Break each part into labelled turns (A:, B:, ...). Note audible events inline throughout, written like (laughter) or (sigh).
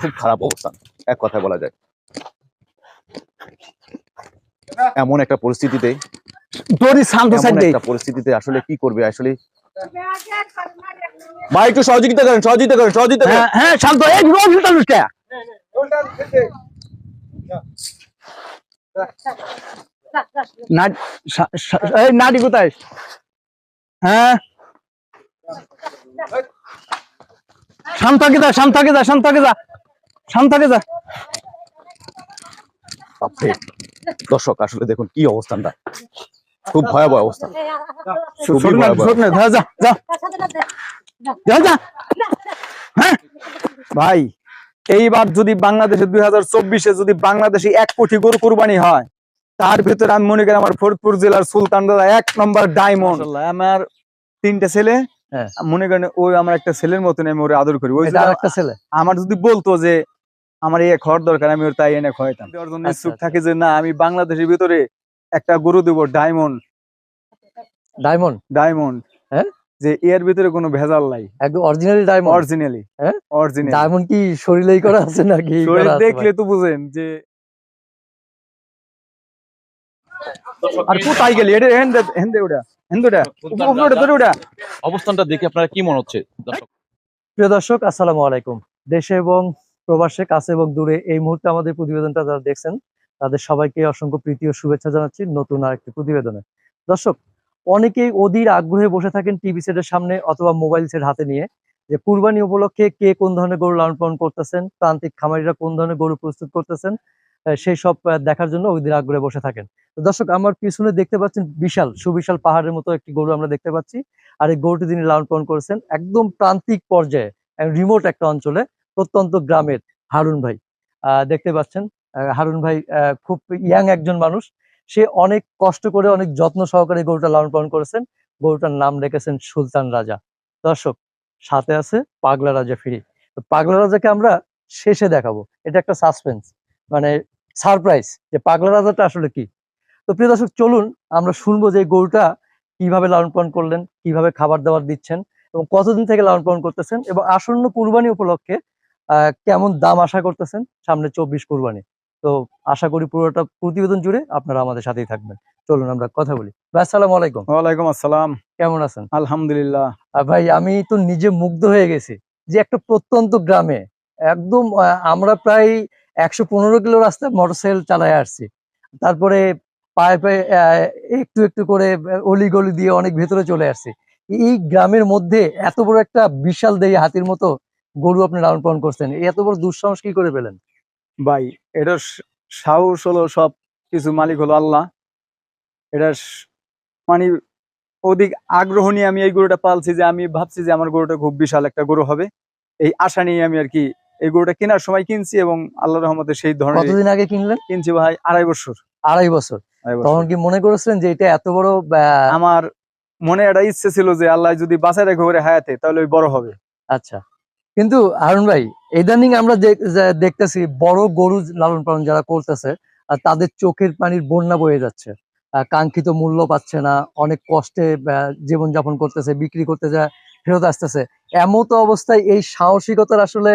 A: খুব খারাপ অবস্থা। এক কথায় বলা যায়। এমন একটা পরিস্থিতিতে
B: শান্ত
A: একটা পরিস্থিতিতে আসলে কি করবে? আসলে ভাই একটু সহযোগিতা করেন সহযোগিতা করেন সহযোগিতা করেন।
B: হ্যাঁ হ্যাঁ শান্ত এই নাডি কোথায়? হ্যাঁ। শান্ত থাকে যা শান্ত থাকে যা শান্ত থাকে যা। শান্ত থাকে যা।
A: দর্শক আসলে দেখুন কি অবস্থানটা। খুব ভয়াবহ অবস্থা।
B: হ্যাঁ? ভাই এইবার যদি বাংলাদেশে দুই হাজার চব্বিশে যদি বাংলাদেশে এক কোটি গরু কুরবানি হয় তার ভিতরে আমি মনে করি আমার ফরিদপুর জেলার সুলতান দাদা এক নম্বর ডায়মন্ড। আমার তিনটা ছেলে
C: হ্যাঁ।
B: মনে করেন ওই আমার একটা ছেলের মতন আমি ওরে আদর করি। ওই
C: আরেকটা ছেলে।
B: আমার যদি বলতো যে আমার এই খাওয়ার দরকার আমি ওর তাই এনে খাওয়াইতাম। দেওয়ার জন্য
C: আচ্ছা,
B: ইচ্ছুক
C: আচ্ছা।
B: থাকে যে না আমি বাংলাদেশের ভিতরে একটা গরু দেবো ডায়মন্ড।
C: ডায়মন্ড?
B: ডায়মন্ড।
C: হ্যাঁ?
B: যে এর ভিতরে কোনো ভেজাল নাই।
C: একদম অরিজিনালি ডায়মন্ড?
B: অরিজিনালি
C: হ্যাঁ?
B: অরিজিনাল
C: ডায়মন্ড কি শরীরেই করা আছে নাকি? (laughs)
B: শরীর দেখলে তো বুঝেন যে আর কোথায় গেলি? এটা হেন্দে হেন্দে ওটা উপরে ধরে ওটা
A: অবস্থানটা দেখে আপনারা কি মনে হচ্ছে? দর্শক।
C: প্রিয় দর্শক আসসালামু আলাইকুম। দেশে এবং প্রবাসে, কাছে এবং দূরে এই মুহূর্তে আমাদের প্রতিবেদনটা যারা দেখছেন, তাদের সবাইকে অসংখ্য প্রীতি ও শুভেচ্ছা জানাচ্ছি নতুন আরেকটি প্রতিবেদনে। দর্শক, অনেকেই অধীর আগ্রহে বসে থাকেন টিভি সেটের সামনে অথবা মোবাইল সেট হাতে নিয়ে যে কুরবানি উপলক্ষে কে কোন ধরনের গরু লালন পালন করতেছেন, প্রান্তিক খামারিরা কোন ধরনের গরু প্রস্তুত করতেছেন সেই সব দেখার জন্য অধীর আগ্রহে বসে থাকেন। দর্শক, আমার পিছনে দেখতে পাচ্ছেন বিশাল, সুবিশাল পাহাড়ের মতো একটি গরু আমরা দেখতে পাচ্ছি। আর এই গরুটি তিনি লালন পালন করেছেন একদম প্রান্তিক পর্যায়ে রিমোট একটা অঞ্চলে। প্রত্যন্ত গ্রামের হারুন ভাই। দেখতে পাচ্ছেন হারুন ভাই খুব ইয়াং একজন মানুষ। সে অনেক কষ্ট করে, অনেক যত্ন সহকারে গরুটা লালন পালন করেছেন। গরুটার নাম রেখেছেন সুলতান রাজা। দর্শক, সাথে আছে পাগলা রাজা ফিরি। তো পাগলা রাজাকে আমরা শেষে দেখাবো। এটা একটা সাসপেন্স মানে সারপ্রাইজ যে পাগলা রাজাটা আসলে কি। তো প্রিয় দর্শক, চলুন আমরা শুনব যে গরুটা কীভাবে লালন পালন করলেন, কীভাবে খাবার দাবার দিচ্ছেন এবং কতদিন থেকে লালন পালন করতেছেন এবং আসন্ন কুরবানি উপলক্ষে কেমন দাম আশা করতেছেন? সামনে চব্বিশ কুরবানি। তো আশা করি পুরোটা প্রতিবেদন জুড়ে আপনারা আমাদের সাথেই থাকবেন। চলুন আমরা কথা বলি। ভাই আসসালামু আলাইকুম।
B: ওয়ালাইকুম আসসালাম।
C: কেমন আছেন?
B: আলহামদুলিল্লাহ।
C: ভাই আমি তো নিজে মুগ্ধ হয়ে গেছি যে একটা প্রত্যন্ত গ্রামে একদম আমরা প্রায় একশো পনেরো কিলো রাস্তা মোটরসাইকেল চালায় আসছি। তারপরে পায়ে পায়ে আহ, একটু একটু করে অলি গলি দিয়ে অনেক ভেতরে চলে আসছি। এই গ্রামের মধ্যে এত বড় একটা বিশাল দেহী হাতির মতো গরু আপনি লালন পালন করছেন এত বড় দুঃসাহস কি করে পেলেন?
B: ভাই এটা সাহস হলো সব কিছু মালিক হলো আল্লাহ। এটা মানে অধিক আগ্রহ নিয়ে আমি এই গরুটা পালছি যে আমি ভাবছি যে আমার গরুটা খুব বিশাল একটা গরু হবে। এই আশা নিয়ে আমি আর কি এই গরুটা কেনার সময় কিনছি এবং আল্লাহ রহমতে সেই ধরনের
C: কতদিন আগে কিনলেন?
B: কিনছি ভাই আড়াই বছর।
C: আড়াই বছর। তখন কি মনে করেছিলেন যে এটা এত বড়
B: আমার মনে একটা ইচ্ছে ছিল যে আল্লাহ যদি বাঁচায় রেখে হায়াতে তাহলে ওই বড় হবে।
C: আচ্ছা। কিন্তু হারুন ভাই, ইদানিং আমরা দেখতেছি বড় গরু লালন পালন যারা করতেছে তাদের চোখের পানির বন্যা বয়ে যাচ্ছে। কাঙ্ক্ষিত মূল্য পাচ্ছে না, অনেক কষ্টে জীবন যাপন করতেছে, বিক্রি করতে যা ফেরত আসতেছে। এমন তো অবস্থায় এই সাহসিকতার আসলে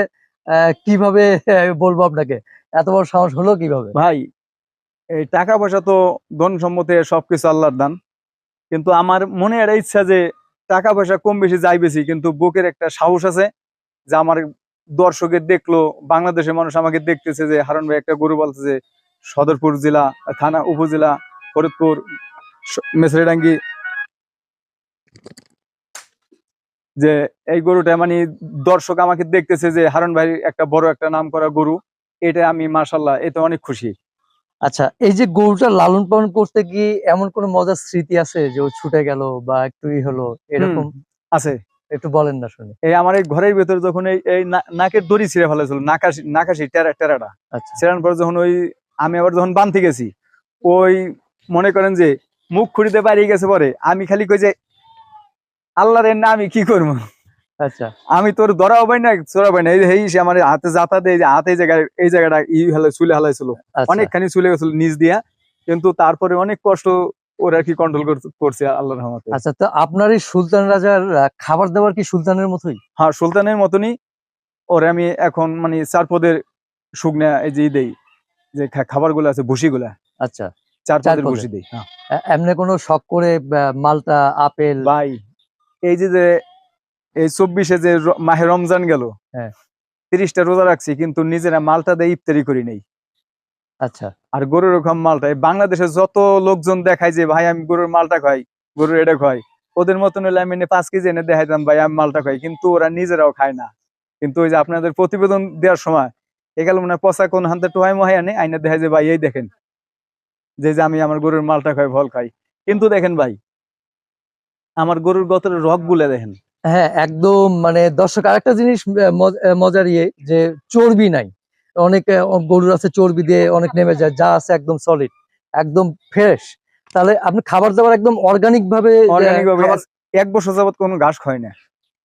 C: কীভাবে, (laughs) বলব আপনাকে? এত বড় সাহস হলো কীভাবে?
B: ভাই, এই টাকা পয়সা তো ধন সম্মতে সবকিছু আল্লাহর দান। কিন্তু আমার মনে একটা ইচ্ছা যে টাকা পয়সা কম বেশি যাই বেশি, কিন্তু বুকের একটা সাহস আছে। যে আমার দর্শকের দেখল বাংলাদেশের মানুষ আমাকে দেখতেছে যে হারন ভাই একটা গরু বলতেছে সদরপুর জেলা থানা উপজেলা ফরিদপুর মেসরিডাঙ্গি। যে এই গরুটা মানে দর্শক আমাকে দেখতেছে যে হারন ভাই একটা বড় একটা নাম করা গরু এটা আমি মাশাল্লাহ এতে অনেক খুশি।
C: আচ্ছা এই যে গরুটা লালন পালন করতে গিয়ে এমন কোনো মজার স্মৃতি আছে যে ও ছুটে গেল বা একটু হলো এরকম?
B: আছে।
C: একটু বলেন না শুনি।
B: এই আমার এই ঘরের ভেতরে যখন এই এই না- নাকের দড়ি ছিঁড়ে ফেলেছিল নাকাশি নাকাশি টেরা টেরাটা।
C: আচ্ছা।
B: পর যখন ওই আমি আবার যখন বানতে গেছি ওই মনে করেন যে মুখ খুঁড়িতে বাড়িয়ে গেছে পরে আমি খালি কই যে আল্লাহর না আমি কি করব?
C: আচ্ছা।
B: আমি তোর ধরা হবে না চোরা হবে না। এই এই সে আমার হাতে যাতা দেয় যে হাতে এই জায়গায় এই জায়গাটা ই হেলে চুলে হালাইছিল
C: আচ্ছা।
B: অনেকখানি চুলে গেছিল নিচ দিয়া। কিন্তু তারপরে অনেক কষ্ট ওরা কি কন্ট্রোল করছে আল্লাহর রহমতে।
C: আচ্ছা তো আপনার এই সুলতান রাজার খাবার দাবার কি সুলতানের মতোই?
B: হ্যাঁ সুলতানের মতনই। ওরে আমি এখন মানে চার পদের শুকনা এই যে দেই যে খাবারগুলো আছে ভুসি গুলা
C: আচ্ছা।
B: চার পদের। ভুসি দেই হ্যাঁ।
C: এমনি কোনো শখ করে মালটা আপেল?
B: ভাই এই যে যে এই চব্বিশে যে মাহে রমজান গেল
C: হ্যাঁ।
B: তিরিশটা রোজা রাখছি কিন্তু নিজেরা মালটা দিয়ে ইফতারি করি নেই।
C: আচ্ছা।
B: আর গরুর রকম মালটা বাংলাদেশে যত লোকজন দেখায় যে, ভাই, আমি গরুর মালটা খাই, গরুর এটা খাই। ওদের মতন হলে আমি এনে পাঁচ কেজি এনে দেখাইতাম, ভাই, আমি মালটা খাই। কিন্তু ওরা নিজেরাও খায় না। কিন্তু ওই যে আপনাদের প্রতিবেদন দেওয়ার সময় এগুলো মনে পচা কোন হান্তে টোহাই মহাই আনে, আইনে দেখায় যে, ভাই, এই দেখেন, যে যে, আমি আমার গরুর মালটা খাই ভল খাই। কিন্তু দেখেন, ভাই, আমার গরুর গতরে রক গুলে দেখেন।
C: হ্যাঁ একদম মানে দর্শক, আরেকটা জিনিস মজার ইয়ে যে, চর্বি নাই। অনেক গরুর আছে চর্বি দিয়ে অনেক নেমে যায় যা আছে একদম সলিড একদম ফ্রেশ তাহলে আপনি খাবার দাবার একদম অর্গানিক ভাবে
B: এক বছর যাবত কোনো ঘাস খায় না।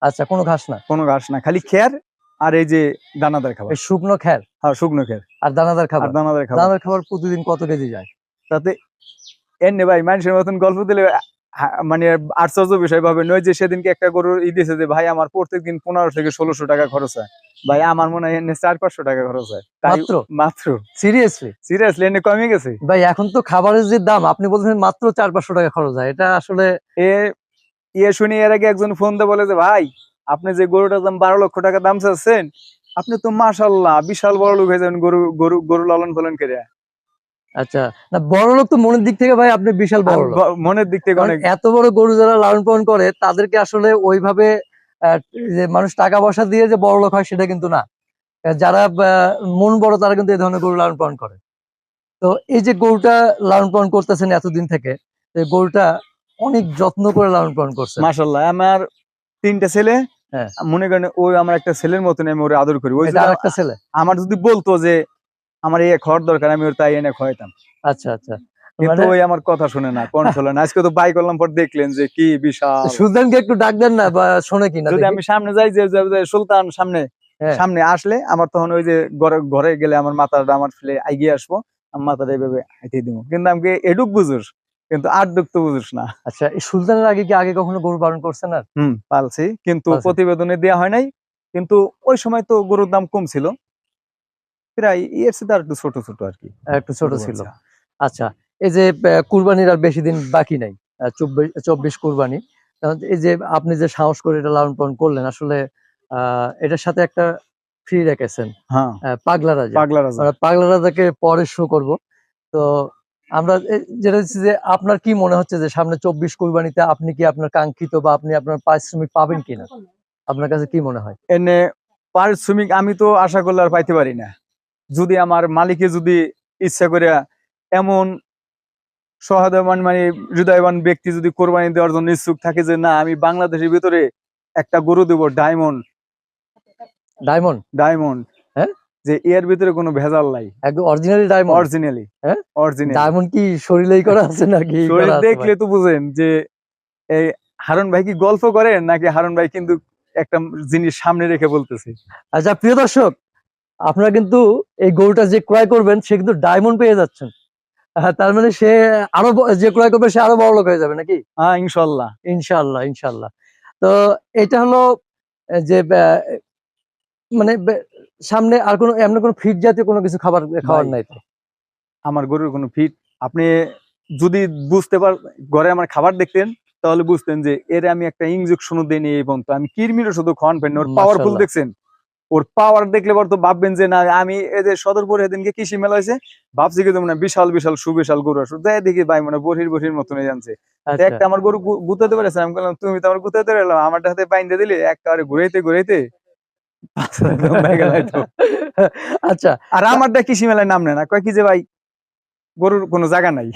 C: আচ্ছা কোনো ঘাস না?
B: কোনো ঘাস না খালি খেয়ার আর এই যে দানাদার খাবার।
C: শুকনো খ্যার
B: হ্যাঁ শুকনো খেয়ার
C: আর দানাদার খাবার?
B: দানাদার খাবার।
C: দানাদার খাবার প্রতিদিন কত কেজি যায়?
B: তাতে এনে ভাই মানুষের মতন গল্প দিলে মানে আশ্চর্য বিষয় ভাবে নয় যে সেদিনকে একটা গরুর ই দিয়েছে যে ভাই আমার প্রত্যেকদিন পনেরো থেকে ষোলোশো টাকা খরচ হয়। ভাই আমার মনে হয় চার পাঁচশো টাকা খরচ হয়।
C: মাত্র?
B: মাত্র।
C: সিরিয়াসলি
B: সিরিয়াসলি এনে কমে গেছে।
C: ভাই এখন তো খাবারের যে দাম আপনি বলছেন মাত্র চার পাঁচশো টাকা খরচ হয়। এটা আসলে
B: এ ইয়ে শুনে এর আগে একজন ফোন দিয়ে বলে যে ভাই আপনি যে গরুটার দাম বারো লক্ষ টাকা দাম চাচ্ছেন আপনি তো মাশাল্লাহ বিশাল বড় লোক হয়ে যাবেন গরু গরু গরু লালন পালন করে।
C: আচ্ছা না বড় লোক তো মনের দিক থেকে ভাই আপনি বিশাল বড়
B: মনের দিক থেকে অনেক
C: এত বড় গরু যারা লালন পালন করে তাদেরকে আসলে ওইভাবে যে মানুষ টাকা পয়সা দিয়ে যে বড় লোক হয় সেটা কিন্তু না। যারা মন বড় তারা কিন্তু এই ধরনের গরু লালন পালন করে। তো এই যে গরুটা লালন পালন করতেছেন এতদিন থেকে এই গরুটা অনেক যত্ন করে লালন পালন করছে
B: মাশাল্লাহ আমার তিনটা ছেলে
C: হ্যাঁ।
B: মনে করেন ওই আমার একটা ছেলের মতন আমি ওরে আদর করি। ওই
C: একটা ছেলে?
B: আমার যদি বলতো যে আমার এই খাওয়ার দরকার আমি ওর তাই এনে খাওয়াইতাম
C: আচ্ছা আচ্ছা।
B: কিন্তু
C: মানে
B: ওই আমার কথা শুনে না কোন শোনে না। আজকে তো বাই করলাম পর দেখলেন যে কি বিশাল।
C: সুলতানকে একটু ডাক দেন না বা শোনে কিনা
B: যদি আমি সামনে যাই যে সুলতান সামনে
C: হ্যাঁ।
B: সামনে আসলে আমার তখন ওই যে ঘরে গেলে আমার মাথাটা আমার ফেলে এগিয়ে আসব আমার মাথাটা এইভাবে হাইতে দিব। কিন্তু আমাকে এডুক বুঝুস কিন্তু আটডুক তো বুঝুস না।
C: আচ্ছা এই সুলতানের আগে কি আগে কখনো গরু পালন করছেন আর
B: হুম পালছি। কিন্তু প্রতিবেদনে দেওয়া হয় নাই। কিন্তু ওই সময় তো গরুর দাম কম ছিল। প্রায় এর সাথে আর একটু ছোট ছোট আর কি।
C: একটু ছোট ছিল। আচ্ছা এই যে কুরবানির আর বেশি দিন বাকি নাই চব্বিশ চব্বিশ কুরবানি। এই যে আপনি যে সাহস করে এটা লালন পালন করলেন আসলে এটার সাথে একটা ফ্রি রেখেছেন।
B: হ্যাঁ।
C: পাগলা রাজা।
B: পাগলা রাজা।
C: পাগলা রাজাকে পরে শো করব। তো আমরা যেটা হচ্ছে যে আপনার কি মনে হচ্ছে যে সামনে চব্বিশ কুরবানিতে আপনি কি আপনার কাঙ্ক্ষিত বা আপনি আপনার পারিশ্রমিক পাবেন কিনা? আপনার কাছে কি মনে হয়?
B: এনে পারিশ্রমিক আমি তো আশা করলে আর পাইতে পারি না। যদি আমার মালিকে যদি ইচ্ছা করে এমন সহদয়বান মানে হৃদয়বান ব্যক্তি যদি কোরবানি দেওয়ার জন্য ইচ্ছুক থাকে যে না আমি বাংলাদেশের ভিতরে একটা গরু দেবো ডায়মন্ড।
C: ডায়মন্ড?
B: ডায়মন্ড।
C: হ্যাঁ?
B: যে এর ভিতরে কোনো ভেজাল নাই।
C: একদম অরিজিনালি ডায়মন্ড?
B: অরিজিনালি।
C: হ্যাঁ?
B: অরিজিনাল।
C: ডায়মন্ড কি শরীরেই করা আছে নাকি?
B: শরীর দেখলে তো বুঝেন যে এই হারুন ভাই কি গল্প করেন নাকি হারুন ভাই কিন্তু একটা জিনিস সামনে রেখে বলতেছে?
C: আচ্ছা প্রিয় দর্শক আপনারা কিন্তু এই গরুটা যে ক্রয় করবেন সে কিন্তু ডায়মন্ড পেয়ে যাচ্ছেন। তার মানে সে আরও যে ক্রয় করবে সে আরও বড় লোক হয়ে যাবে নাকি?
B: হ্যাঁ ইনশাল্লাহ।
C: ইনশাল্লাহ ইনশাল্লাহ। তো এটা হলো যে মানে সামনে আর কোনো এমন কোনো ফিট জাতীয় কোনো কিছু খাবার খাবার নাই। তো?
B: আমার গরুর কোনো ফিট আপনি যদি বুঝতে পার ঘরে আমার খাবার দেখতেন তাহলে বুঝতেন যে এর আমি একটা ইঞ্জেকশন দিইনি এই পর্যন্ত। আমি কিরমিরও শুধু খাওয়ান ফেন ওর পাওয়ারফুল দেখছেন। ওর পাওয়ার দেখলে পর তো ভাববেন যে না আমি এই যে সদরপুর এদিনকে কৃষি মেলা হয়েছে ভাবছি কি মানে বিশাল বিশাল সুবিশাল গরু আসো যাই দেখি ভাই মানে বহির বহির মতন জানছে।
C: আচ্ছা।
B: একটা আমার গরু গুতাতে পেরেছে আমি বললাম তুমি তো আমার গুতাতে পারলাম আমার হাতে বাইন্দে দিলে একবারে ঘুরাইতে ঘুরাইতে? (laughs)
C: আচ্ছা।
B: আর আমারটা কৃষি মেলায় নাম নেয় না। কয় কি যে ভাই গরুর কোনো জায়গা নাই।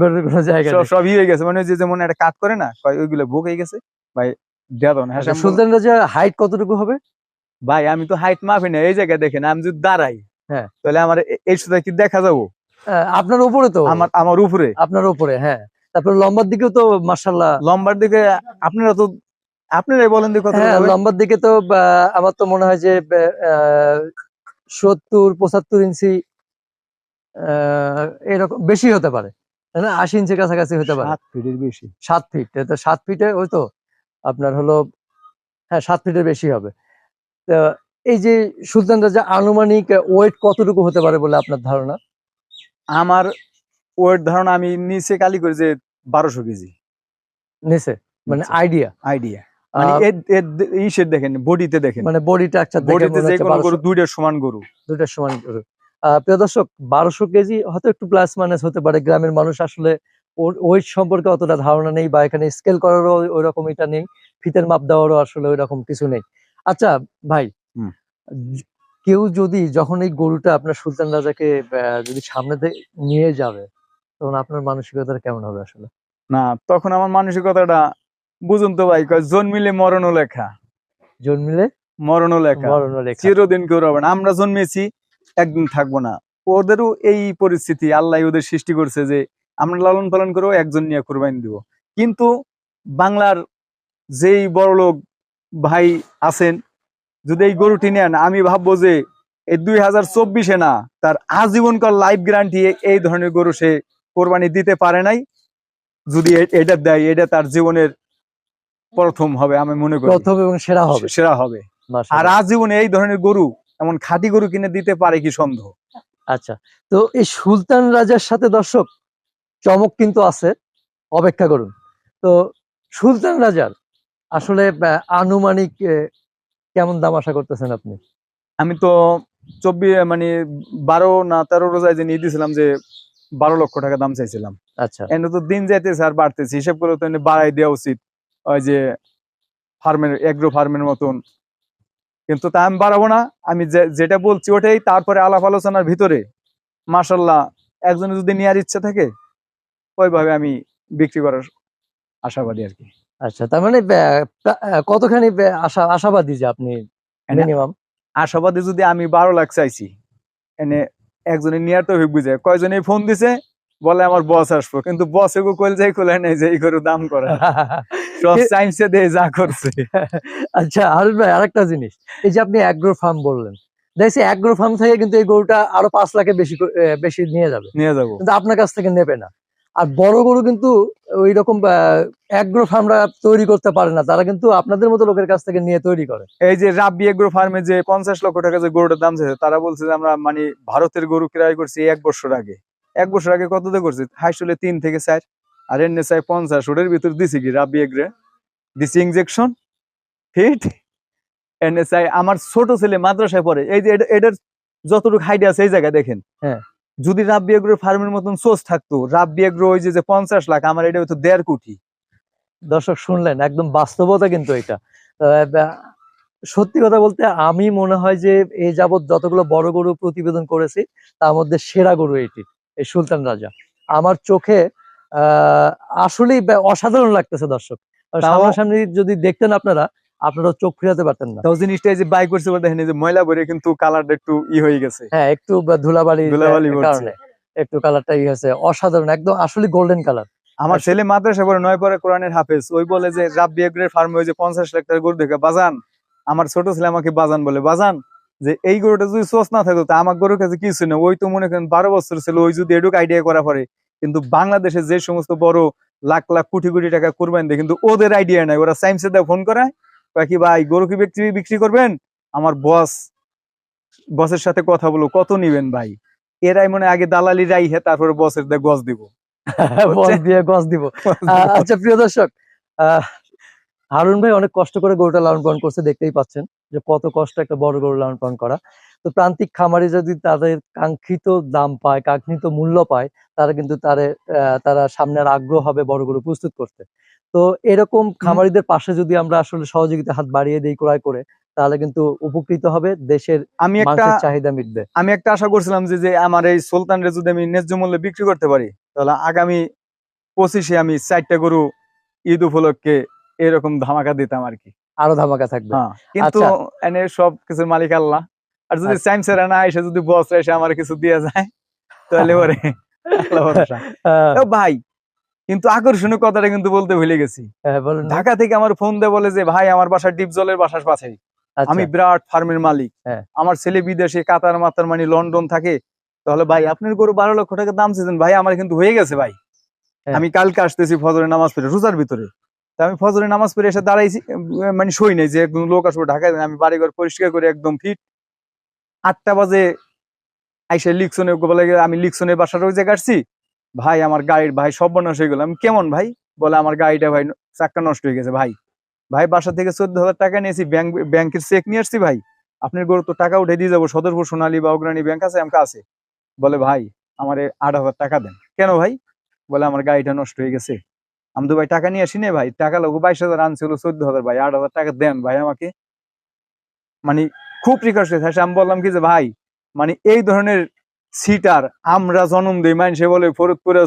C: গরুর কোনো জায়গা
B: সব
C: নেই।
B: ইয়ে হয়ে গেছে। মানে যে যেমন একটা কাট করে না কয় ওইগুলো বুক হয়ে গেছে। ভাই দেয়া দাও না হ্যাঁ
C: আচ্ছা, সুলতান রাজা হাইট কতটুকু হবে?
B: ভাই আমি তো হাইট মাপি না এই জায়গায় দেখেন আমি যদি দাঁড়াই
C: হ্যাঁ।
B: তাহলে আমার এই সুতা কি দেখা যাব?
C: আহ, আপনার উপরে তো।
B: আমার আমার উপরে।
C: আপনার উপরে হ্যাঁ। তারপর লম্বার দিকেও তো মার্শাল্লাহ
B: লম্বার দিকে আপনারা তো আপনারাই বলেন
C: হ্যাঁ লম্বার দিকে তো আমার তো মনে হয় যে সত্তর পঁচাত্তর ইঞ্চি এরকম বেশি হতে পারে। আশি ইঞ্চির কাছাকাছি হতে পারে।
B: সাত ফিটের বেশি।
C: সাত ফিট সাত ফিটে ওই তো আপনার হলো হ্যাঁ সাত ফিটের বেশি হবে। এই যে সুলতান রাজা আনুমানিক ওয়েট কতটুকু হতে পারে বলে আপনার ধারণা?
B: আমার ওয়েট ধারণা আমি নিচে কালি করে যে বারোশো কেজি।
C: নিচে? মানে আইডিয়া
B: আইডিয়া মানে এর এর ইসের দেখেন বডিতে দেখেন।
C: মানে
B: বডিতে যে কোনো গরু দুইটার সমান গরু।
C: দুইটার সমান প্রিয় দর্শক বারোশো কেজি হয়তো একটু প্লাস মাইনাস হতে পারে। গ্রামের মানুষ আসলে ওয়েট সম্পর্কে অতটা ধারণা নেই বা এখানে স্কেল করারও ওই রকম এটা নেই। ফিতের মাপ দেওয়ারও আসলে ওই রকম কিছু নেই। আচ্ছা ভাই। কেউ যদি যখন এই গরুটা আপনার সুলতান রাজাকে যদি সামনে নিয়ে যাবে তখন আপনার মানসিকতাটা কেমন হবে আসলে?
B: না তখন আমার মানসিকতাটা বুঝুন তো ভাই জন্মিলে মরণ লেখা
C: জন্মিলে? মরণ লেখা
B: চিরদিন কেউ রবে না। আমরা জন্মেছি একদিন থাকব না। ওদেরও এই পরিস্থিতি আল্লাহ ওদের সৃষ্টি করছে যে আমরা লালন পালন করেও একজন নিয়ে কোরবানি দিব। কিন্তু বাংলার যেই বড় লোক ভাই আছেন যদি এই গরুটি নেন আমি ভাববো যে এই দুই হাজার চব্বিশে না তার আজীবনকার লাইফ গ্যারান্টি এই ধরনের গরু সে কোরবানি দিতে পারে নাই। যদি এটা দেয় এটা তার জীবনের প্রথম হবে আমি মনে করি।
C: প্রথম এবং সেরা হবে।
B: সেরা হবে। আর আজীবনে এই ধরনের গরু এমন খাঁটি গরু কিনে দিতে পারে কি সন্দেহ?
C: আচ্ছা তো এই সুলতান রাজার সাথে দর্শক চমক কিন্তু আছে অপেক্ষা করুন। তো সুলতান রাজার আসলে আনুমানিক কেমন দাম আশা করতেছেন আপনি?
B: আমি তো চব্বিশ মানে বারো না তেরো রোজায় যে নিয়ে দিয়েছিলাম যে বারো লক্ষ টাকা দাম চাইছিলাম।
C: আচ্ছা।
B: এনে তো দিন যাইতেছে আর বাড়তেছে। হিসেব করে তো এনে বাড়াই দেওয়া উচিত। ওই যে ফার্মের এগ্রো ফার্মের মতন। কিন্তু তা আমি বাড়াবো না। আমি যে- যেটা বলছি ওটাই। তারপরে আলাপ আলোচনার ভিতরে মাসাল্লাহ একজনে যদি নেওয়ার ইচ্ছা থাকে ওইভাবে আমি বিক্রি করার আশাবাদী আর কি।
C: আচ্ছা তার মানে কতখানি আশা আশাবাদী যে আপনি মিনিমাম
B: আশাবাদী যদি আমি বারো লাখ চাইছি এনে একজনে নিয়ার তো বুঝে কয়জনে ফোন দিছে বলে আমার বস আসব কিন্তু বস এগো কইল যাই কইলে নাই যে এই করে দাম করে। (laughs) সব চাইছে দে যা করছে। (laughs)
C: আচ্ছা হারুন ভাই আরেকটা জিনিস এই যে আপনি অ্যাগ্রো ফার্ম বললেন দেখছি অ্যাগ্রো ফার্ম থেকে কিন্তু এই গরুটা আরও পাঁচ লাখে বেশি বেশি নিয়ে যাবে।
B: নিয়ে যাব।
C: কিন্তু আপনার কাছ থেকে নেবে না। আর বড় গরু কিন্তু ওই রকম অ্যাগ্রো ফার্মরা তৈরি করতে পারে না। তারা কিন্তু আপনাদের মতো লোকের কাছ থেকে নিয়ে তৈরি করে।
B: এই যে রাব্বি এগ্রো ফার্মে যে পঞ্চাশ লক্ষ টাকা যে গরুটার দাম চাইছে তারা বলছে যে আমরা মানে ভারতের গরু ক্রয় করছি এক বছর আগে। এক বছর আগে কত দিয়ে করছি? হাইস্টলে তিন থেকে চার। আর এনে চাই পঞ্চাশ। ওটার ভিতর দিছি কি রাব্বি এগ্রে দিছি ইঞ্জেকশন ফিট এনে চাই আমার ছোট ছেলে মাদ্রাসায় পড়ে। এই যে এটা- এটার যতটুকু হাইট আছে এই জায়গায় দেখেন।
C: হ্যাঁ।
B: যদি রাব্বি এগ্রো ফার্মের মতন সোচ থাকতো রাব্বি এগ্রো ওই যে পঞ্চাশ লাখ আমার এটা হতো দেড় কোটি।
C: দর্শক শুনলেন একদম বাস্তবতা কিন্তু এটা। সত্যি কথা বলতে আমি মনে হয় যে এই যাবৎ যতগুলো বড় গরু প্রতিবেদন করেছি তার মধ্যে সেরা গরু এটি এই সুলতান রাজা। আমার চোখে আহ আসলেই অসাধারণ লাগতেছে দর্শক। সামনাসামনি যদি দেখতেন আপনারা আপনারা চোখ ফিরাতে পারতেন না।
B: জিনিসটা যে বাই করছে বলে দেখেন যে ময়লা ভরে কিন্তু কালারটা একটু ই হয়ে গেছে।
C: হ্যাঁ একটু ধুলাবালি
B: ধুলাবালি
C: কারণে একটু কালারটা ই হয়েছে। অসাধারণ একদম আসলে গোল্ডেন কালার
B: আমার
C: আচ্ছা।
B: ছেলে মাদ্রাসা পড়ে নয় পরে কোরআনের হাফেজ। ওই বলে যে রাব্বি এগ্রের ফার্মে ওই যে পঞ্চাশ লাখ টাকা গরু দেখে বাজান আমার ছোট ছেলে আমাকে বাজান বলে বাজান যে এই গরুটা যদি সোচ না থাকতো তা আমার গরুর কাছে কিছু না। ওই তো মনে করেন বারো বছর ছিল ওই যদি এডুক আইডিয়া করা পরে কিন্তু বাংলাদেশে যে সমস্ত বড় লাখ লাখ কোটি কোটি টাকা কোরবানি দেয় কিন্তু ওদের আইডিয়া নাই। ওরা সাইমসে ফোন করে কয় কি ভাই গরু কি বিক্রি বিক্রি করবেন? আমার বস বসের সাথে কথা বলো কত নিবেন ভাই? এরাই মনে আগে দালালি রাইহে তারপরে বসের দেয় গজ দিব। (laughs)
C: দিয়ে গছ (laughs) দিব। আচ্ছা প্রিয় দর্শক হারুন ভাই অনেক কষ্ট করে গরুটা লালন পালন করছে দেখতেই পাচ্ছেন যে কত কষ্ট একটা বড় গরু লালন পালন করা। তো প্রান্তিক খামারি যদি তাদের কাঙ্ক্ষিত দাম পায় কাঙ্ক্ষিত মূল্য পায় তারা কিন্তু তারে তারা সামনের আগ্রহ হবে বড় গরু প্রস্তুত করতে। তো এরকম খামারিদের পাশে যদি আমরা আসলে সহযোগিতা হাত বাড়িয়ে দিই ক্রয় করে তাহলে কিন্তু উপকৃত হবে দেশের
B: আমি একটা
C: চাহিদা মিটবে।
B: আমি একটা আশা করছিলাম যে যে আমার এই সুলতানরে যদি আমি ন্যায্য মূল্যে বিক্রি করতে পারি তাহলে আগামী পঁচিশে আমি চারটা গরু ঈদ উপলক্ষে এরকম ধামাকা দিতাম আর কি।
C: আরও ধামাকা থাকবে।
B: হ্যাঁ কিন্তু
C: আচ্ছা।
B: এনে সব কিছুর মালিক আল্লাহ। আর যদি
C: আচ্ছা।
B: সাইমসেরা না এসে যদি বস এসে আমার কিছু দিয়ে যায় তাহলে ওরে ও ভাই কিন্তু আকর্ষণীয় কথাটা কিন্তু বলতে ভুলে গেছি।
C: হ্যাঁ, না।
B: ঢাকা থেকে আমার ফোন দিয়ে বলে যে ভাই আমার বাসা ডিপ জলের বাসার পাশেই
C: আচ্ছা,
B: আমি বিরাট ফার্মের মালিক।
C: হ্যাঁ।
B: আমার ছেলে বিদেশে কাতার মাতার মানে লন্ডন থাকে। তাহলে ভাই আপনার গরু বারো লক্ষ টাকা দাম চেয়েছেন ভাই আমার কিন্তু হয়ে গেছে ভাই।
C: হ্যাঁ।
B: আমি কালকে আসতেছি ফজরের নামাজ পড়ে রোজার ভিতরে। আমি ফজরে নামাজ পড়ে এসে দাঁড়াইছি মানে সই নাই যে একদম লোক আসব ঢাকায় আমি বাড়িঘর পরিষ্কার করে একদম ফিট আটটা বাজে আইসা লিকসনে বলে আমি লিকসনে বাসার ওই জায়গায় আসছি। ভাই, আমার গাড়ির ভাই, সব নষ্ট হয়ে গেল আমি কেমন ভাই? বলে, আমার গাড়িটা ভাই, চাক্কা নষ্ট হয়ে গেছে ভাই। ভাই, বাসা থেকে চোদ্দ হাজার টাকা নিয়েছি, ব্যাংক, ব্যাংকের চেক নিয়ে আসছি ভাই। আপনার গরু তো টাকা উঠে দিয়ে যাব, সদরপুর, সোনালী বা অগ্রণী ব্যাংক আছে, আমাকে আছে। বলে, ভাই, আমার আট হাজার টাকা দেন। কেন ভাই? বলে, আমার গাড়িটা নষ্ট হয়ে গেছে। আমি তো ভাই টাকা নিয়ে আসি ভাই। টাকা লোক বাইশ হাজার আনছিল চোদ্দ হাজার ভাই। আট হাজার টাকা দেন ভাই আমাকে। মানে খুব রিকোয়েস্ট হয়েছে আমি বললাম কি যে, ভাই মানে এই ধরনের সিটার আমরা জন্ম দিই মানুষে বলে ফরিদপুরে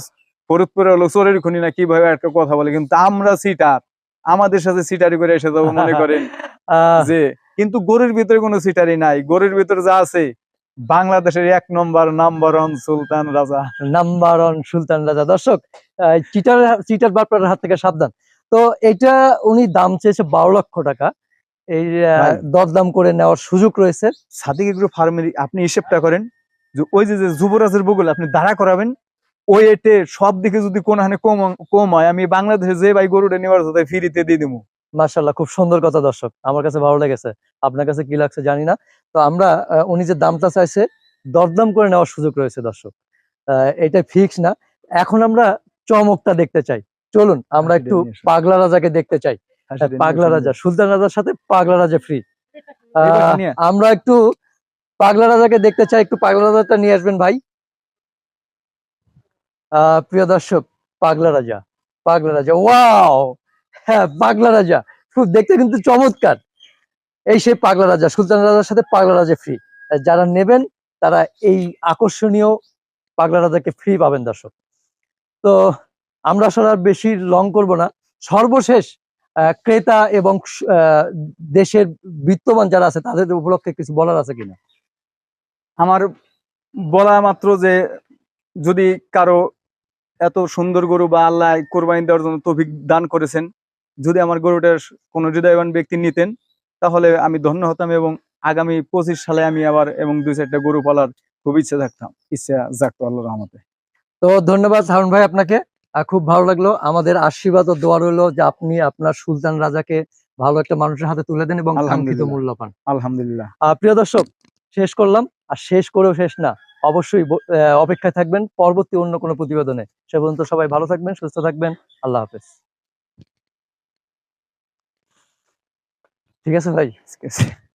B: ফরিদপুরে হলো চোরের খুনি না কীভাবে একটা কথা বলে কিন্তু আমরা সিটার। আমাদের সাথে সিটারি করে এসে যাব মনে করেন। (laughs) যে কিন্তু গরুর ভিতরে কোনো সিটারি নাই। গরুর ভিতরে যা আছে বাংলাদেশের এক নম্বর নাম্বার ওয়ান সুলতান রাজা।
C: নাম্বার ওয়ান সুলতান রাজা। দর্শক চিটার চিটার বাটপার হাত থেকে সাবধান। তো এটা উনি দাম চেয়েছে বারো লক্ষ টাকা। এই দরদাম করে নেওয়ার সুযোগ রয়েছে।
B: সাদিক এগ্রো ফার্মের আপনি হিসেবটা করেন। যে ওই যে যুবরাজের বগল আপনি দাঁড়া করাবেন ওই এটে সব দিকে যদি কোনখানে কম কম হয় আমি বাংলাদেশে যে ভাই গরুটা নেওয়ার সাথে ফ্রিতে দিয়ে দিব
C: মার্শাল্লাহ খুব সুন্দর কথা দর্শক। আমার কাছে ভালো লেগেছে। আপনার কাছে কি লাগছে জানি না। তো আমরা উনি যে দামটা চাইছে দরদাম করে নেওয়ার সুযোগ রয়েছে দর্শক। এটা ফিক্স না। এখন আমরা চমকটা দেখতে চাই। চলুন আমরা একটু পাগলা রাজাকে দেখতে চাই। পাগলা রাজা সুলতান রাজার সাথে পাগলা রাজা ফ্রি আমরা একটু পাগলা রাজাকে দেখতে চাই, একটু পাগলা রাজাটা নিয়ে আসবেন ভাই। প্রিয় দর্শক, পাগলা রাজা পাগলা রাজা, ওয়াও! হ্যাঁ পাগলা রাজা। খুব দেখতে কিন্তু চমৎকার। এই সেই পাগলা রাজা, সুলতান রাজার সাথে পাগলা রাজা ফ্রি যারা নেবেন, তারা এই আকর্ষণীয় পাগলা রাজাকে ফ্রি পাবেন দর্শক। তো আমরা আসলে আর বেশি লং করব না। সর্বশেষ ক্রেতা এবং দেশের বিত্তবান যারা আছে, তাদের উপলক্ষে কিছু বলার আছে কিনা?
B: আমার বলা মাত্র যে যদি কারও এত সুন্দর গরু বা আল্লাহ কোরবানি দেওয়ার জন্য তৌফিক দান করেছেন যদি আমার গরুটার কোনো হৃদয়বান ব্যক্তি নিতেন তাহলে আমি ধন্য হতাম এবং আগামী পঁচিশ সালে আমি আবার এবং দুই চারটা গরু পালার খুব ইচ্ছা থাকতাম। ইচ্ছা জাগতো আল্লাহ রহমতে।
C: তো ধন্যবাদ হারুন ভাই আপনাকে। খুব ভালো লাগল। আমাদের আশীর্বাদ ও দোয়া রইল যে আপনি আপনার সুলতান রাজাকে ভালো একটা মানুষের হাতে তুলে দেন এবং কাঙ্ক্ষিত
B: আলহামদুলিল্লাহ।
C: মূল্য পান
B: আলহামদুলিল্লাহ
C: প্রিয় দর্শক শেষ করলাম। আর শেষ করেও শেষ না। অবশ্যই অপেক্ষায় থাকবেন। পরবর্তী অন্য কোনো প্রতিবেদনে। সে পর্যন্ত সবাই ভালো থাকবেন, সুস্থ থাকবেন। আল্লাহ হাফেজ। ঠিক আছে ভাই?
B: ঠিক আছে